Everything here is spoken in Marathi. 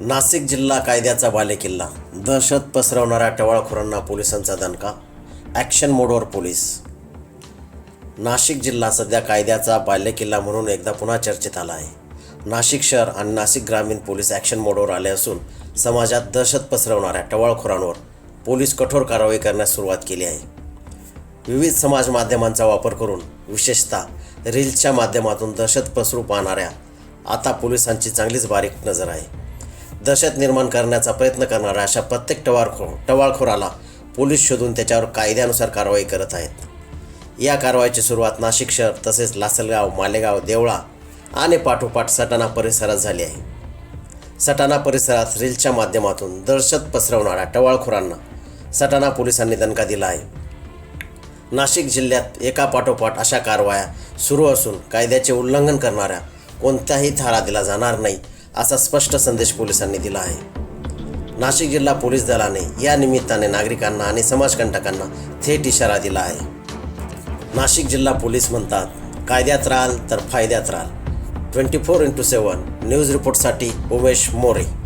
नाशिक जिल्हा कायद्याचा बालेकिल्ला दहशत पसरवणाऱ्या टवाळखोरांना पोलिसांचा दणका. ॲक्शन मोडवर पोलीस. नाशिक जिल्हा सध्या कायद्याचा बालेकिल्ला म्हणून एकदा पुन्हा चर्चेत आला आहे. नाशिक शहर आणि नाशिक ग्रामीण पोलीस ॲक्शन मोडवर आले असून समाजात दहशत पसरवणाऱ्या टवाळखोरांवर पोलीस कठोर कारवाई करण्यास सुरुवात केली आहे. विविध समाज माध्यमांचा वापर करून विशेषतः रील्सच्या माध्यमातून दहशत पसरू पाहणाऱ्या आता पोलिसांची चांगलीच बारीक नजर आहे. दहशत निर्माण करण्याचा प्रयत्न करणाऱ्या अशा प्रत्येक टवाळखोर टवाळखोराला पोलीस शोधून त्याच्यावर कायद्यानुसार कारवाई करत आहेत. या कारवाईची सुरुवात नाशिक शहर तसेच लासलगाव मालेगाव देवळा आणि पाठोपाठ सटाणा परिसरात झाली आहे. सटाणा परिसरात रीलच्या माध्यमातून दहशत पसरवणाऱ्या टवाळखोरांना सटाणा पोलिसांनी दणका दिला आहे. नाशिक जिल्ह्यात एका पाठोपाठ अशा कारवाया सुरू असून कायद्याचे उल्लंघन करणाऱ्या कोणत्याही थारा दिला जाणार नाही असा स्पष्ट संदेश पोलिसांनी दिला आहे. नाशिक जिल्हा पोलीस दलाने या निमित्ताने नागरिकांना आणि समाजकंटकांना थेट इशारा दिला आहे. नाशिक जिल्हा पोलीस म्हणतात कायद्यात राहाल तर फायद्यात राहाल. Twenty four into seven news रिपोर्टसाठी Umesh More.